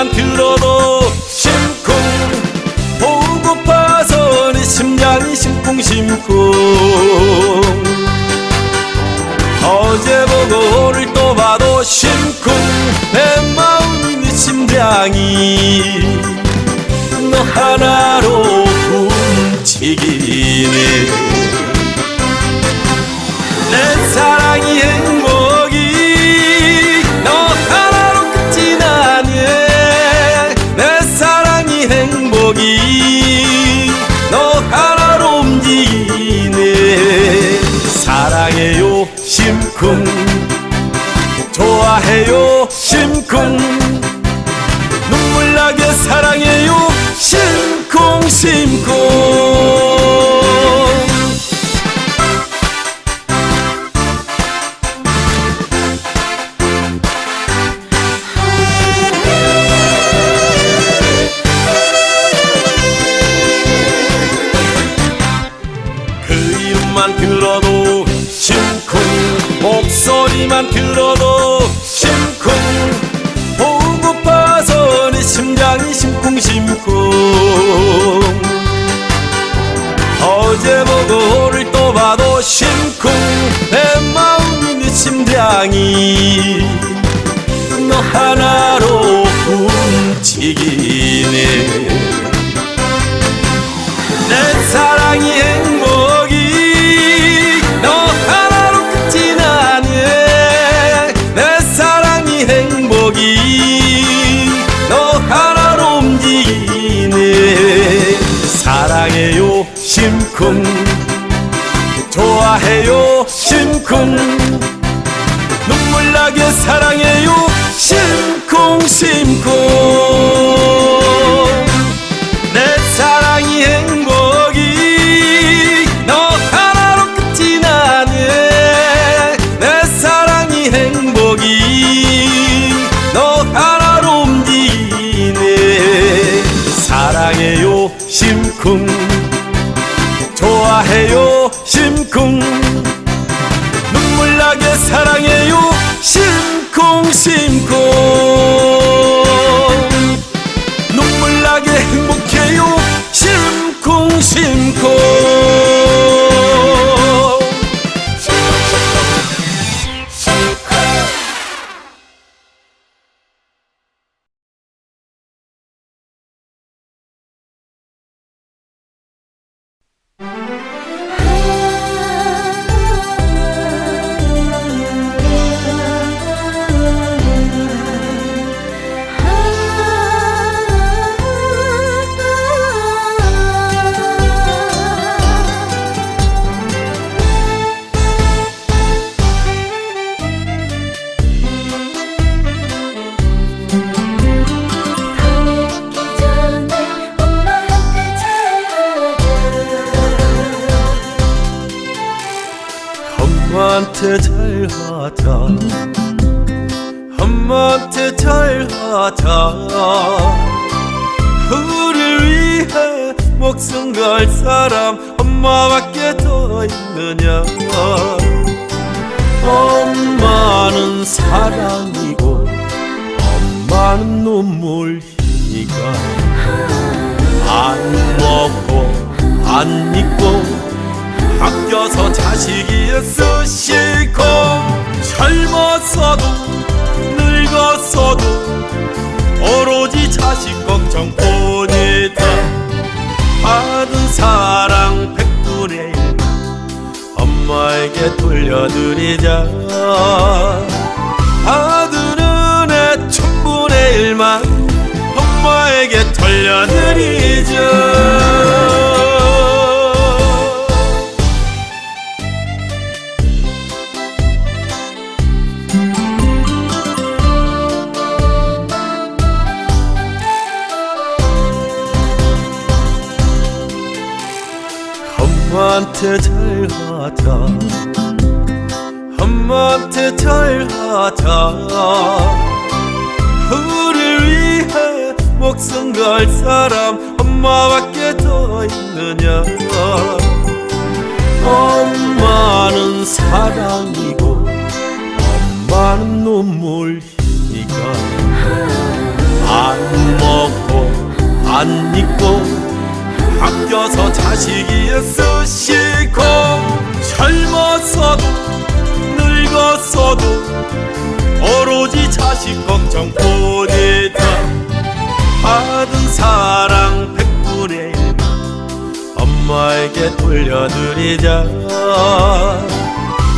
소리만 들어도 심쿵. 보고파서 내 심장이 심쿵심쿵. 어제 보고 오늘 또 봐도 심쿵. 내 마음이 내 심장이 너 하나로 움직이네 사랑해요 심쿵. 좋아해요 심쿵. 눈물 나게 사랑해요 심쿵 심쿵 소리만 들어도 심쿵. 보고파서 내 심장이 심쿵심쿵. 어제 보고 오늘 또 봐도 심쿵. 내 마음이 내 심장이 너 하나로 움직이 좋아해요. 심쿵. 눈물 나게 사랑해요. 심쿵 심쿵. 내 사랑이 행복이 너 하나로 끝이 나네. 내 사랑이 행복이 너 하나로 움직이네. 사랑해요. 심쿵 목숨 걸 사람 엄마밖에 더 있느냐? 엄마는 사랑이고 엄마는 눈물이니까 안 먹고 안 입고 아껴서 자식이 쓰시고 젊었어도 늙었어도 오로지 자식 걱정 뿐 엄마에게 돌려드리자. 받은 은혜 천분의 일만 엄마에게 돌려드리자 목숨 걸 사람 엄마밖에 더 있느냐? 엄마는 사랑이고 엄마는 눈 눈물 희가 안 먹고 안 입고 아껴서 자식이 쓰시고 젊었어도 늙었어도 오로지 자식 걱정뿐이다 받은 사랑 백분의 일만 엄마에게 돌려드리자.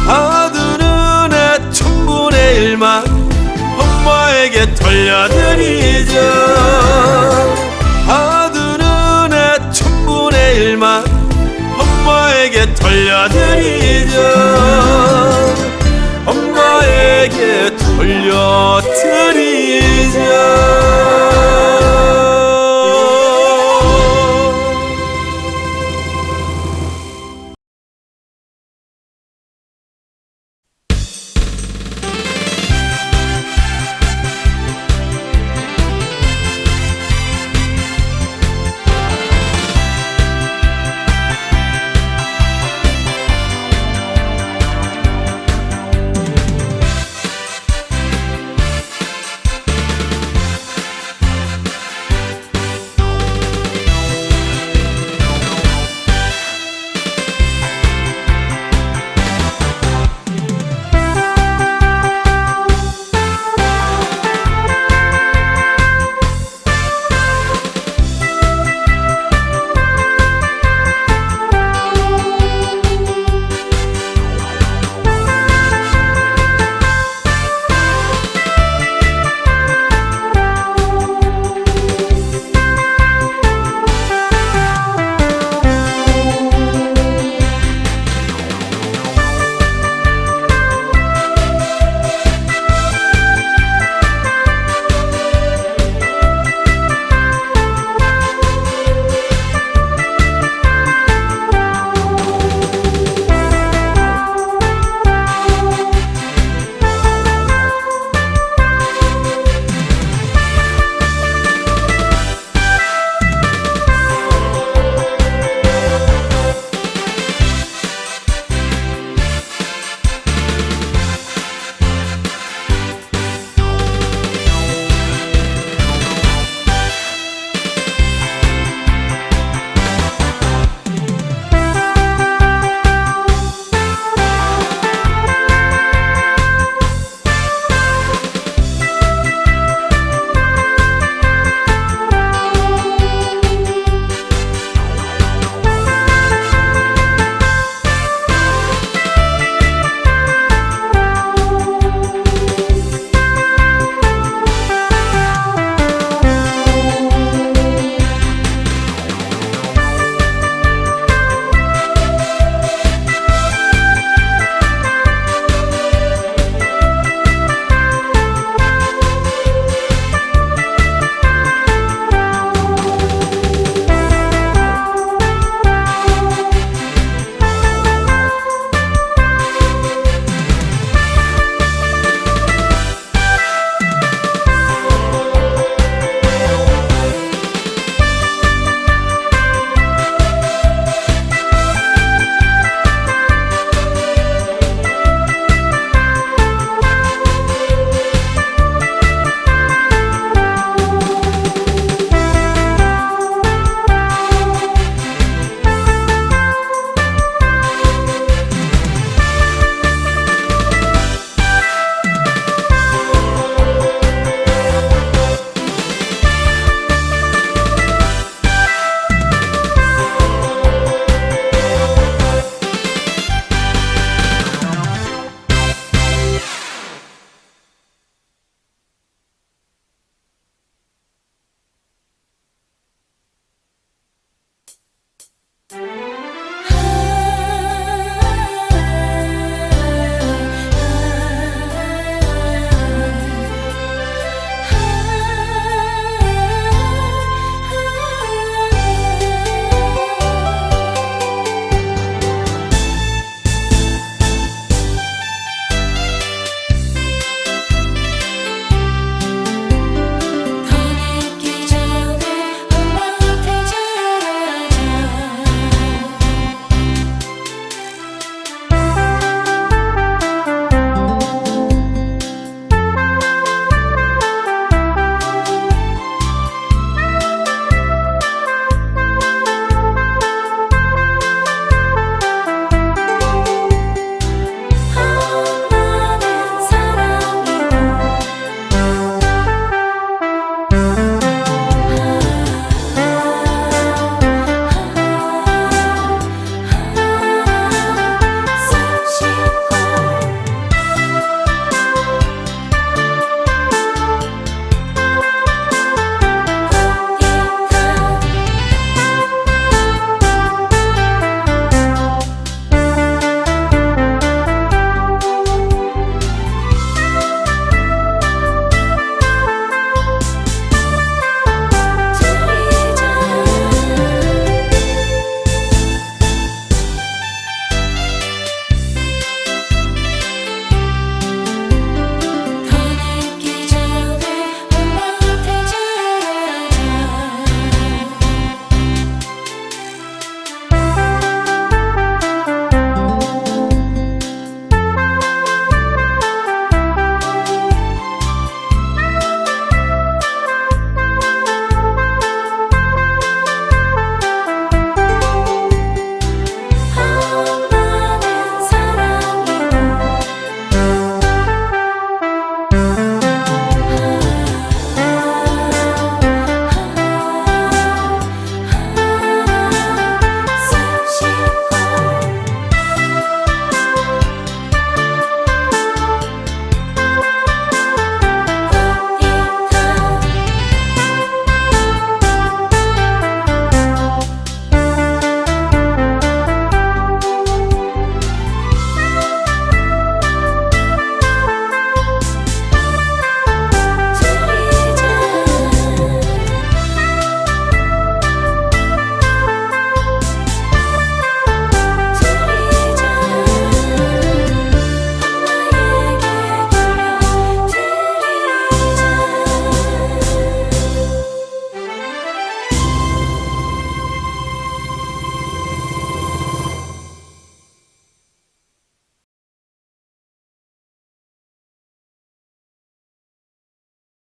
받은 은혜 천분의 일만 엄마에게 돌려드리자. 받은 은혜 천분의 일만 엄마에게 돌려드리자. 엄마에게 돌려드리자.